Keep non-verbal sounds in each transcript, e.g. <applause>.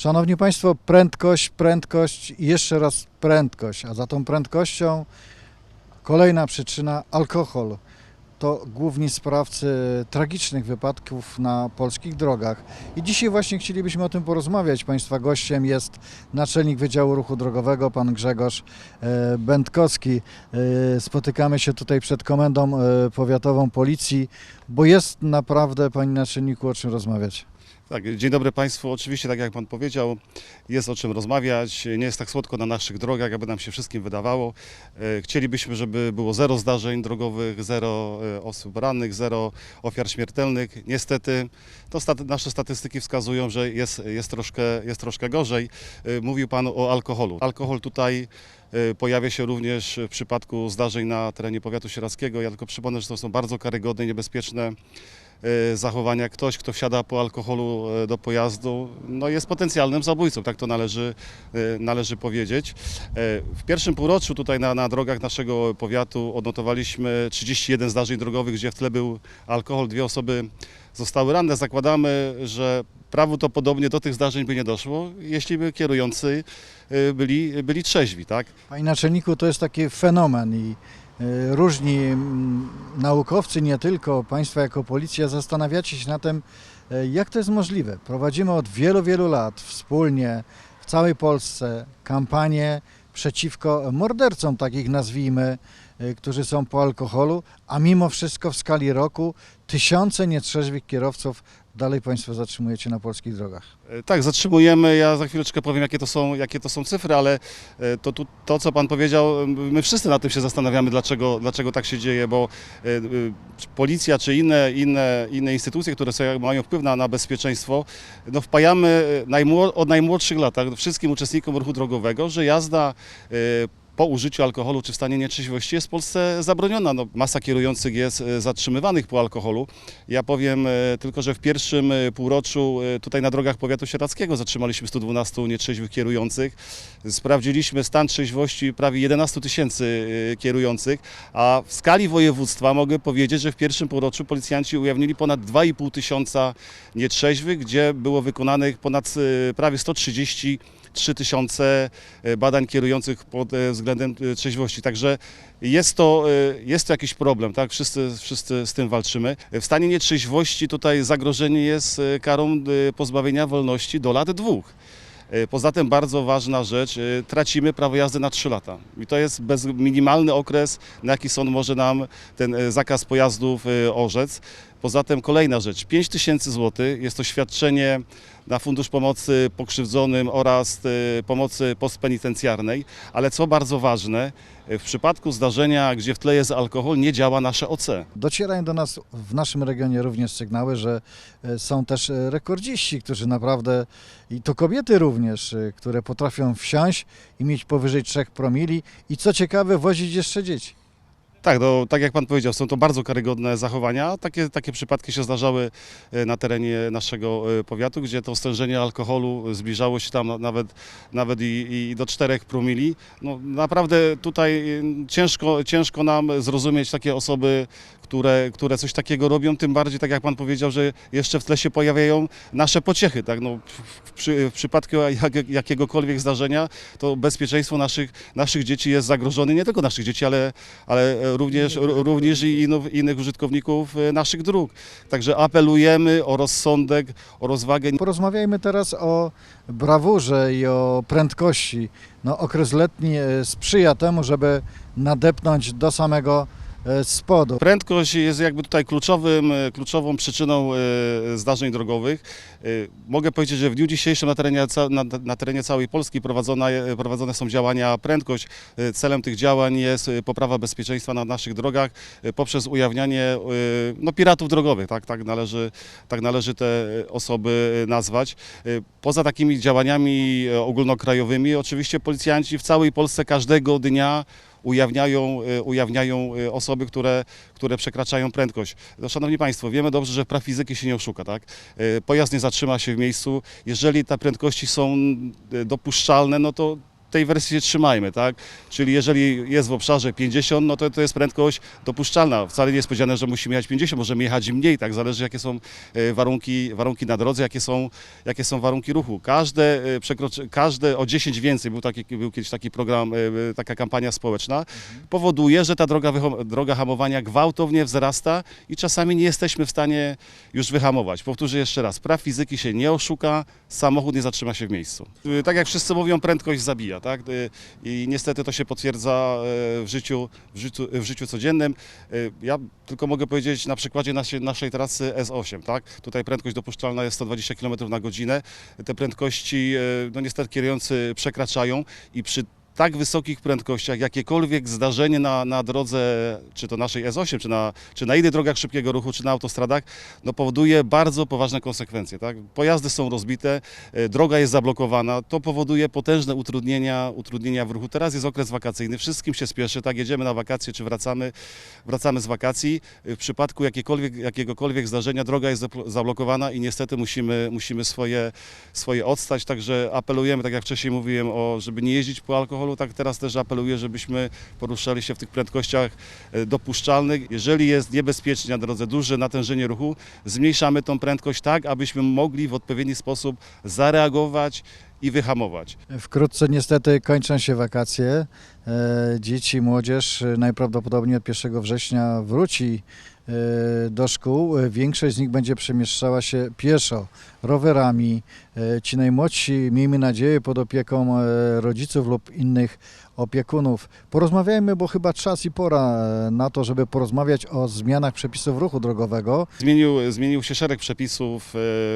Szanowni Państwo, prędkość, prędkość i jeszcze raz prędkość, a za tą prędkością kolejna przyczyna alkohol. To główni sprawcy tragicznych wypadków na polskich drogach. I dzisiaj właśnie chcielibyśmy o tym porozmawiać. Państwa gościem jest naczelnik Wydziału Ruchu Drogowego, pan Grzegorz e, Będkowski. E, Spotykamy się tutaj przed komendą e, powiatową policji, bo jest naprawdę, panie naczelniku, o czym rozmawiać. Tak, dzień dobry Państwu. Oczywiście, tak jak Pan powiedział, jest o czym rozmawiać. Nie jest tak słodko na naszych drogach, jakby nam się wszystkim wydawało. E, Chcielibyśmy, żeby było zero zdarzeń drogowych, zero e, osób rannych, zero ofiar śmiertelnych. Niestety, to staty, nasze statystyki wskazują, że jest, jest, troszkę, jest troszkę gorzej. E, Mówił Pan o alkoholu. Alkohol tutaj pojawia się również w przypadku zdarzeń na terenie powiatu sieradzkiego. Ja tylko przypomnę, że to są bardzo karygodne i niebezpieczne e, zachowania. Ktoś, kto wsiada po alkoholu e, do pojazdu, no jest potencjalnym zabójcą, tak to należy, należy powiedzieć. W pierwszym półroczu tutaj na, na drogach naszego powiatu odnotowaliśmy 31 zdarzeń drogowych, gdzie w tle był alkohol, dwie osoby zostały ranne. Zakładamy, że prawdopodobnie do tych zdarzeń by nie doszło, jeśli by kierujący byli, byli trzeźwi, tak? Panie naczelniku, to jest taki fenomen i y, różni mm, naukowcy, nie tylko Państwo jako policja, zastanawiacie się nad tym, y, jak to jest możliwe. Prowadzimy od wielu, wielu lat wspólnie w całej Polsce kampanię przeciwko mordercom, takich nazwijmy, y, którzy są po alkoholu, a mimo wszystko w skali roku tysiące nietrzeźwych kierowców dalej Państwo zatrzymujecie na polskich drogach. E, Tak, zatrzymujemy. Ja za chwileczkę powiem, jakie to są, jakie to są cyfry, ale e, to, tu, to, co Pan powiedział, my wszyscy na tym się zastanawiamy, dlaczego, dlaczego tak się dzieje, bo e, policja czy inne, inne, inne instytucje, które mają wpływ na, na bezpieczeństwo, no wpajamy od najmłodszych lat tak, wszystkim uczestnikom ruchu drogowego, że jazda po użyciu alkoholu czy w stanie nietrzeźwości jest w Polsce zabroniona. No, masa kierujących jest e, zatrzymywanych po alkoholu. Ja powiem e, tylko, że w pierwszym e, półroczu tutaj na drogach powiatu sieradzkiego zatrzymaliśmy 112 nietrzeźwych kierujących. Sprawdziliśmy stan trzeźwości prawie 11 tysięcy kierujących, a w skali województwa mogę powiedzieć, że w pierwszym półroczu policjanci ujawnili ponad 2,5 tysiąca nietrzeźwych, gdzie było wykonanych ponad prawie 130 3 tysiące e, badań kierujących pod e, względem e, trzeźwości. Także jest to, jest to jakiś problem, tak? Wszyscy, wszyscy z tym walczymy. W stanie nietrzeźwości tutaj zagrożenie jest karą pozbawienia wolności do lat dwóch. Poza tym bardzo ważna rzecz, tracimy prawo jazdy na 3 lata. I to jest bez, minimalny okres, na jaki sąd może nam ten zakaz pojazdów orzec. Poza tym kolejna rzecz, 5 tysięcy złotych jest to świadczenie na Fundusz Pomocy Pokrzywdzonym oraz e, pomocy postpenitencjarnej, ale co bardzo ważne, e, w przypadku zdarzenia, gdzie w tle jest alkohol, nie działa nasze OC. Docierają do nas w naszym regionie również sygnały, że e, są też rekordziści, którzy naprawdę, i to kobiety również, które potrafią wsiąść i mieć powyżej 3 promili i co ciekawe, wozić jeszcze dzieci. Tak, no, tak jak Pan powiedział, są to bardzo karygodne zachowania. Takie, takie przypadki się zdarzały e, na terenie naszego e, powiatu, gdzie to stężenie alkoholu zbliżało się tam na- nawet, nawet i, i do 4 promili. No, naprawdę tutaj e, ciężko, ciężko nam zrozumieć takie osoby, które, które coś takiego robią, tym bardziej, tak jak Pan powiedział, że jeszcze w tle się pojawiają nasze pociechy. Tak? No, w, przy, w przypadku jak, jakiegokolwiek zdarzenia, to bezpieczeństwo naszych, naszych dzieci jest zagrożone, nie tylko naszych dzieci, ale, ale również, również i innych, użytkowników e, naszych dróg. Także apelujemy o rozsądek, o rozwagę. Porozmawiajmy teraz o brawurze i o prędkości. No, okres letni e, sprzyja temu, żeby nadepnąć do samego spodu. Prędkość jest jakby tutaj kluczowym, e, kluczową przyczyną e, zdarzeń drogowych. E, Mogę powiedzieć, że w dniu dzisiejszym na terenie, na, na terenie całej Polski prowadzone są działania prędkość. E, Celem tych działań jest e, poprawa bezpieczeństwa na naszych drogach e, poprzez ujawnianie e, no, piratów drogowych, tak, tak, należy, tak należy te e, osoby e, nazwać. E, Poza takimi działaniami e, ogólnokrajowymi oczywiście policjanci w całej Polsce każdego dnia ujawniają, e, ujawniają e, osoby, które, które przekraczają prędkość. No, szanowni Państwo, wiemy dobrze, że praw fizyki się nie oszuka, tak? E, Pojazd nie zatrzyma się w miejscu. Jeżeli te prędkości są dopuszczalne, no to tej wersji się trzymajmy, tak? Czyli jeżeli jest w obszarze 50, no to to jest prędkość dopuszczalna. Wcale nie jest powiedziane, że musimy jechać 50, możemy jechać mniej, tak? Zależy jakie są e, warunki, warunki na drodze, jakie są, jakie są warunki ruchu. Każde, e, każde o 10 więcej, był, taki, był kiedyś taki program, e, taka kampania społeczna, powoduje, że ta droga, droga hamowania gwałtownie wzrasta i czasami nie jesteśmy w stanie już wyhamować. Powtórzę jeszcze raz, praw fizyki się nie oszuka, samochód nie zatrzyma się w miejscu. Tak jak wszyscy mówią, prędkość zabija, tak? Y, I niestety to się potwierdza y, w życiu, w życiu, w życiu codziennym. Y, Ja tylko mogę powiedzieć na przykładzie naszej, naszej trasy S8, tak? Tutaj prędkość dopuszczalna jest 120 km na godzinę. Te prędkości, y, no niestety kierujący przekraczają i przy tak wysokich prędkościach jakiekolwiek zdarzenie na, na drodze, czy to naszej S8, czy na, czy na innych drogach szybkiego ruchu, czy na autostradach, no powoduje bardzo poważne konsekwencje. Tak? Pojazdy są rozbite, e, droga jest zablokowana, to powoduje potężne utrudnienia, utrudnienia w ruchu. Teraz jest okres wakacyjny, wszystkim się spieszy, tak jedziemy na wakacje, czy wracamy, wracamy z wakacji. W przypadku jakiegokolwiek zdarzenia droga jest zablokowana i niestety musimy, musimy swoje, swoje odstać, także apelujemy, tak jak wcześniej mówiłem, o, żeby nie jeździć po alkoholu, tak teraz też apeluję, żebyśmy poruszali się w tych prędkościach e, dopuszczalnych. Jeżeli jest niebezpiecznie na drodze, duże natężenie ruchu, zmniejszamy tą prędkość tak, abyśmy mogli w odpowiedni sposób zareagować i wyhamować. Wkrótce niestety kończą się wakacje. E, Dzieci, młodzież e, najprawdopodobniej od 1 września wróci do szkół. E, Większość z nich będzie przemieszczała się pieszo, rowerami. E, Ci najmłodsi, miejmy nadzieję, pod opieką e, rodziców lub innych opiekunów. Porozmawiajmy, bo chyba czas i pora e, na to, żeby porozmawiać o zmianach przepisów ruchu drogowego. Zmienił, zmienił się szereg przepisów e,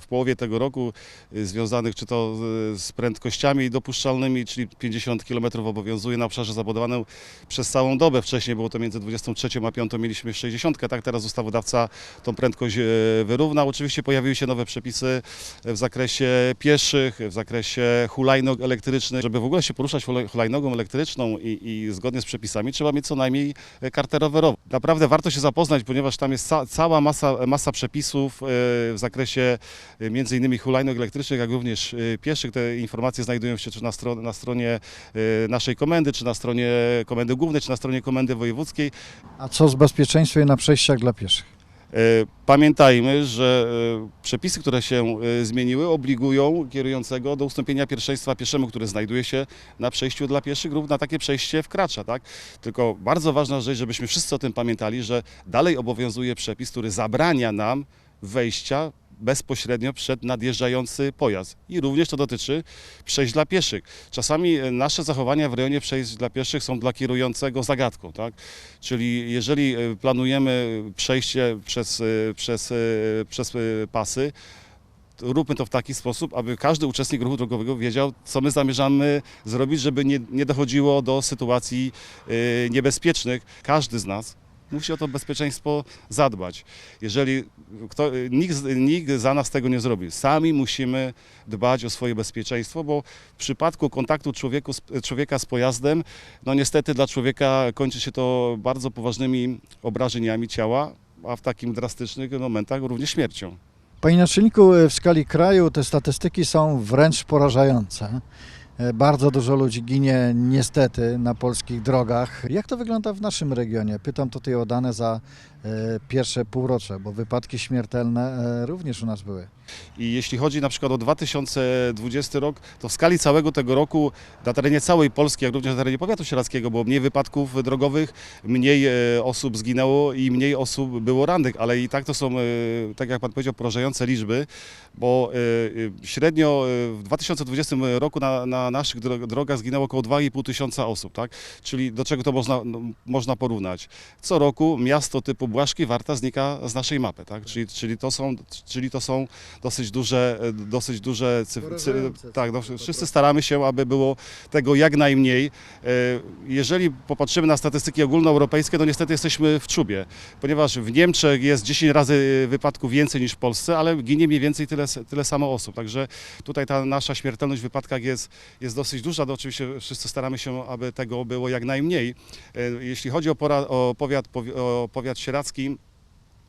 w połowie tego roku e, związanych czy to z- prędkościami dopuszczalnymi, czyli 50 km obowiązuje na obszarze zabudowanym przez całą dobę. Wcześniej było to między 23 a 5 mieliśmy 60, tak teraz ustawodawca tą prędkość wyrównał. Oczywiście pojawiły się nowe przepisy w zakresie pieszych, w zakresie hulajnog elektrycznych. Żeby w ogóle się poruszać hulaj- hulajnogą elektryczną i, i zgodnie z przepisami trzeba mieć co najmniej e, kartę rowerową. Naprawdę warto się zapoznać, ponieważ tam jest ca cała masa, masa przepisów e, w zakresie e, między innymi hulajnog elektrycznych, jak również pieszych. Te informacje znajdują się czy na, na stronie naszej komendy, czy na stronie komendy głównej, czy na stronie komendy wojewódzkiej. A co z bezpieczeństwem na przejściach dla pieszych? E, Pamiętajmy, że e, przepisy, które się e, zmieniły, obligują kierującego do ustąpienia pierwszeństwa pieszemu, który znajduje się na przejściu dla pieszych lub na takie przejście wkracza. Tak? Tylko bardzo ważna rzecz, żebyśmy wszyscy o tym pamiętali, że dalej obowiązuje przepis, który zabrania nam wejścia bezpośrednio przed nadjeżdżający pojazd. I również to dotyczy przejść dla pieszych. Czasami e, nasze zachowania w rejonie przejść dla pieszych są dla kierującego zagadką. Tak? Czyli jeżeli e, planujemy przejście przez, e, przez, przez pasy, róbmy to w taki sposób, aby każdy uczestnik ruchu drogowego wiedział, co my zamierzamy zrobić, żeby nie, nie dochodziło do sytuacji niebezpiecznych. Każdy z nas musi o to bezpieczeństwo zadbać. Jeżeli kto, nikt, nikt za nas tego nie zrobi, sami musimy dbać o swoje bezpieczeństwo, bo w przypadku kontaktu człowieku, człowieka z pojazdem, no niestety dla człowieka kończy się to bardzo poważnymi obrażeniami ciała, a w takim drastycznych momentach również śmiercią. Panie naczelniku, w skali kraju te statystyki są wręcz porażające. E, Bardzo dużo ludzi ginie niestety na polskich drogach. Jak to wygląda w naszym regionie? Pytam tutaj o dane za pierwsze półrocze, bo wypadki śmiertelne e, również u nas były. I jeśli chodzi na przykład o 2020 rok, to w skali całego tego roku na terenie całej Polski, jak również na terenie powiatu sieradzkiego było mniej wypadków drogowych, mniej e, osób zginęło i mniej osób było rannych, ale i tak to są, e, tak jak Pan powiedział, porażające liczby, bo e, e, średnio e, w 2020 roku na, na naszych dro- drogach zginęło około 2,5 tysiąca osób, tak? Czyli do czego to można, no, można porównać? Co roku miasto typu Błaszki, Warta znika z naszej mapy, tak? Czyli, czyli, to, są, czyli to są dosyć duże, e, dosyć duże cyfry. Cy, tak, no, wszyscy staramy się, aby było tego jak najmniej. E, Jeżeli popatrzymy na statystyki ogólnoeuropejskie, to niestety jesteśmy w czubie, ponieważ w Niemczech jest 10 razy wypadków więcej niż w Polsce, ale ginie mniej więcej tyle, tyle samo osób. Także tutaj ta nasza śmiertelność w wypadkach jest, jest dosyć duża. No, oczywiście wszyscy staramy się, aby tego było jak najmniej. E, Jeśli chodzi o, pora, o, powiat, o powiat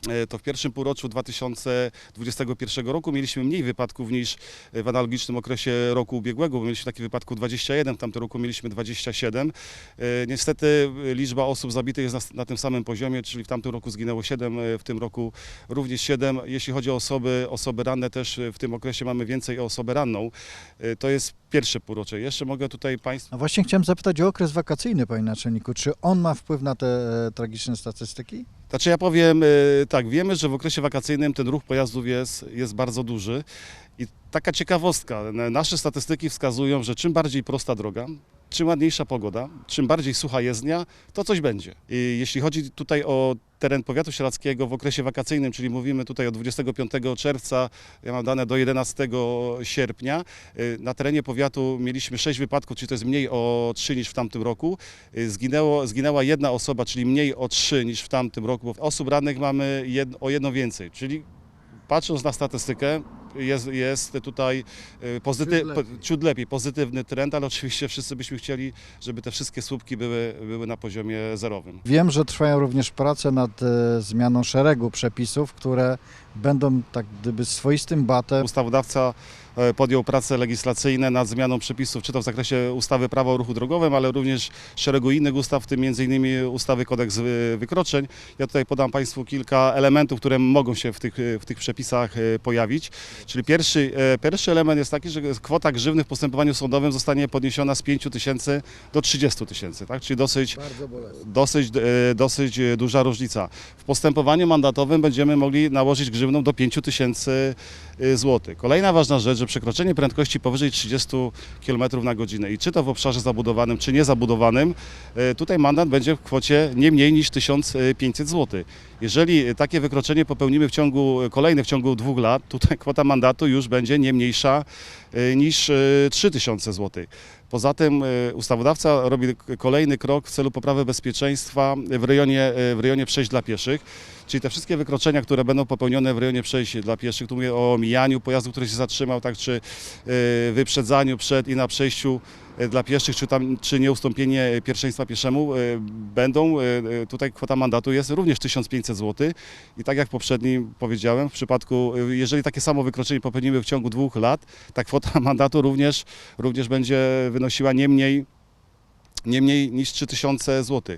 e, to w pierwszym półroczu 2021 roku mieliśmy mniej wypadków niż w analogicznym okresie roku ubiegłego, bo mieliśmy takich wypadków 21, w tamtym roku mieliśmy 27. E, Niestety e, liczba osób zabitych jest na, tym samym poziomie, czyli w tamtym roku zginęło 7, e, w tym roku również 7. Jeśli chodzi o osoby, osoby ranne, też e, w tym okresie mamy więcej o osobę ranną. E, To jest pierwsze półrocze. Jeszcze mogę tutaj Państwu No właśnie chciałem zapytać o okres wakacyjny, panie naczelniku. Czy on ma wpływ na te e, tragiczne statystyki? Znaczy ja powiem e, tak, wiemy, że w okresie wakacyjnym ten ruch pojazdów jest, jest bardzo duży i taka ciekawostka, nasze statystyki wskazują, że czym bardziej prosta droga, czym ładniejsza pogoda, czym bardziej sucha jezdnia, to coś będzie. I jeśli chodzi tutaj o teren powiatu sieradzkiego w okresie wakacyjnym, czyli mówimy tutaj od 25 czerwca, ja mam dane do 11 sierpnia, y, na terenie powiatu mieliśmy 6 wypadków, czyli to jest mniej o 3 niż w tamtym roku. Y, Zginęło, zginęła jedna osoba, czyli mniej o 3 niż w tamtym roku, bo osób rannych mamy jed, o jedno więcej, czyli patrząc na statystykę, jest, jest tutaj y, pozyty, Ciut lepiej. ciut lepiej, pozytywny trend, ale oczywiście wszyscy byśmy chcieli, żeby te wszystkie słupki były, były na poziomie zerowym. Wiem, że trwają również prace nad e, zmianą szeregu przepisów, które będą tak gdyby swoistym batem. Ustawodawca e, podjął prace legislacyjne nad zmianą przepisów, czy to w zakresie ustawy Prawo o ruchu drogowym, ale również szeregu innych ustaw, w tym m.in. ustawy Kodeks wy- Wykroczeń. Ja tutaj podam Państwu kilka elementów, które mogą się w tych, w tych przepisach e, pojawić. Czyli pierwszy, e, pierwszy element jest taki, że kwota grzywny w postępowaniu sądowym zostanie podniesiona z 5 tysięcy do 30 tysięcy, tak? czyli dosyć dosyć, e, dosyć e, duża różnica. W postępowaniu mandatowym będziemy mogli nałożyć grzywną do 5 tysięcy złotych. Kolejna ważna rzecz, że przekroczenie prędkości powyżej 30 km na godzinę i czy to w obszarze zabudowanym, czy niezabudowanym, tutaj mandat będzie w kwocie nie mniej niż 1500 zł. Jeżeli takie wykroczenie popełnimy w ciągu kolejne w ciągu dwóch lat, tutaj <laughs> kwota mandatu już będzie nie mniejsza e, niż e, 3000 zł. Poza tym e, ustawodawca robi kolejny krok w celu poprawy bezpieczeństwa w rejonie, e, w rejonie przejść dla pieszych. Czyli te wszystkie wykroczenia, które będą popełnione w rejonie przejść dla pieszych, tu mówię o omijaniu pojazdu, który się zatrzymał, tak, czy e, wyprzedzaniu przed i na przejściu e, dla pieszych, czy, tam, czy nieustąpienie pierwszeństwa pieszemu, e, będą, e, e, tutaj kwota mandatu jest również 1500 zł. I tak jak poprzednim powiedziałem, w przypadku, e, jeżeli takie samo wykroczenie popełnimy w ciągu dwóch lat, ta kwota <laughs> mandatu również, również będzie wynosiła nie mniej, nie mniej niż 3000 zł.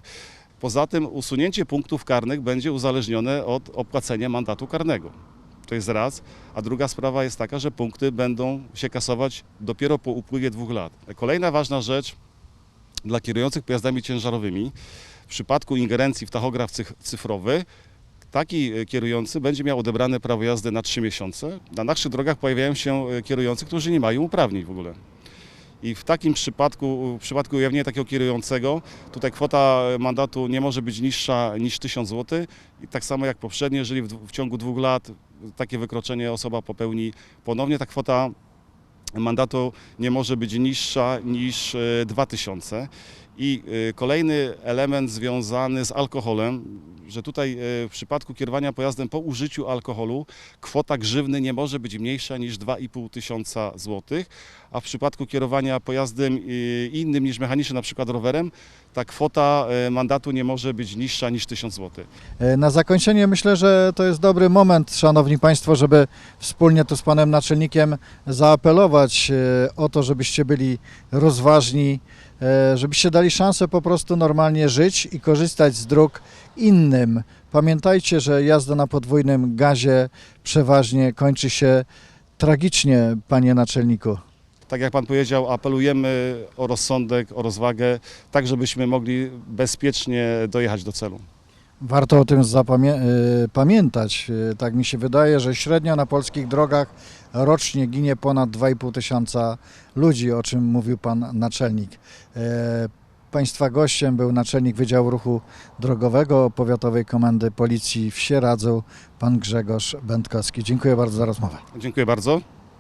Poza tym usunięcie punktów karnych będzie uzależnione od opłacenia mandatu karnego. To jest raz. A druga sprawa jest taka, że punkty będą się kasować dopiero po upływie dwóch lat. Kolejna ważna rzecz dla kierujących pojazdami ciężarowymi w przypadku ingerencji w tachograf cyf- cyfrowy taki e, kierujący będzie miał odebrane prawo jazdy na 3 miesiące. Na naszych drogach pojawiają się e, kierujący, którzy nie mają uprawnień w ogóle. I w takim przypadku, w przypadku ujawnienia takiego kierującego, tutaj kwota mandatu nie może być niższa niż 1000 zł. I tak samo jak poprzednio, jeżeli w, w ciągu dwóch lat takie wykroczenie osoba popełni ponownie, ta kwota mandatu nie może być niższa niż e, 2000. I e, kolejny element związany z alkoholem, że tutaj e, w przypadku kierowania pojazdem po użyciu alkoholu kwota grzywny nie może być mniejsza niż 2,5 tysiąca złotych, a w przypadku kierowania pojazdem innym niż mechanicznym, na przykład rowerem, ta kwota e, mandatu nie może być niższa niż 1000 złotych. E, Na zakończenie myślę, że to jest dobry moment, Szanowni Państwo, żeby wspólnie tu z Panem Naczelnikiem zaapelować e, o to, żebyście byli rozważni, żebyście dali szansę po prostu normalnie żyć i korzystać z dróg innym. Pamiętajcie, że jazda na podwójnym gazie przeważnie kończy się tragicznie, Panie Naczelniku. Tak jak Pan powiedział, apelujemy o rozsądek, o rozwagę, tak żebyśmy mogli bezpiecznie dojechać do celu. Warto o tym y, pamiętać. Y, Tak mi się wydaje, że średnio na polskich drogach rocznie ginie ponad 2,5 tysiąca ludzi, o czym mówił pan naczelnik. E, Państwa gościem był naczelnik Wydziału Ruchu Drogowego Powiatowej Komendy Policji w Sieradzu, pan Grzegorz Będkowski. Dziękuję bardzo za rozmowę. Dziękuję bardzo.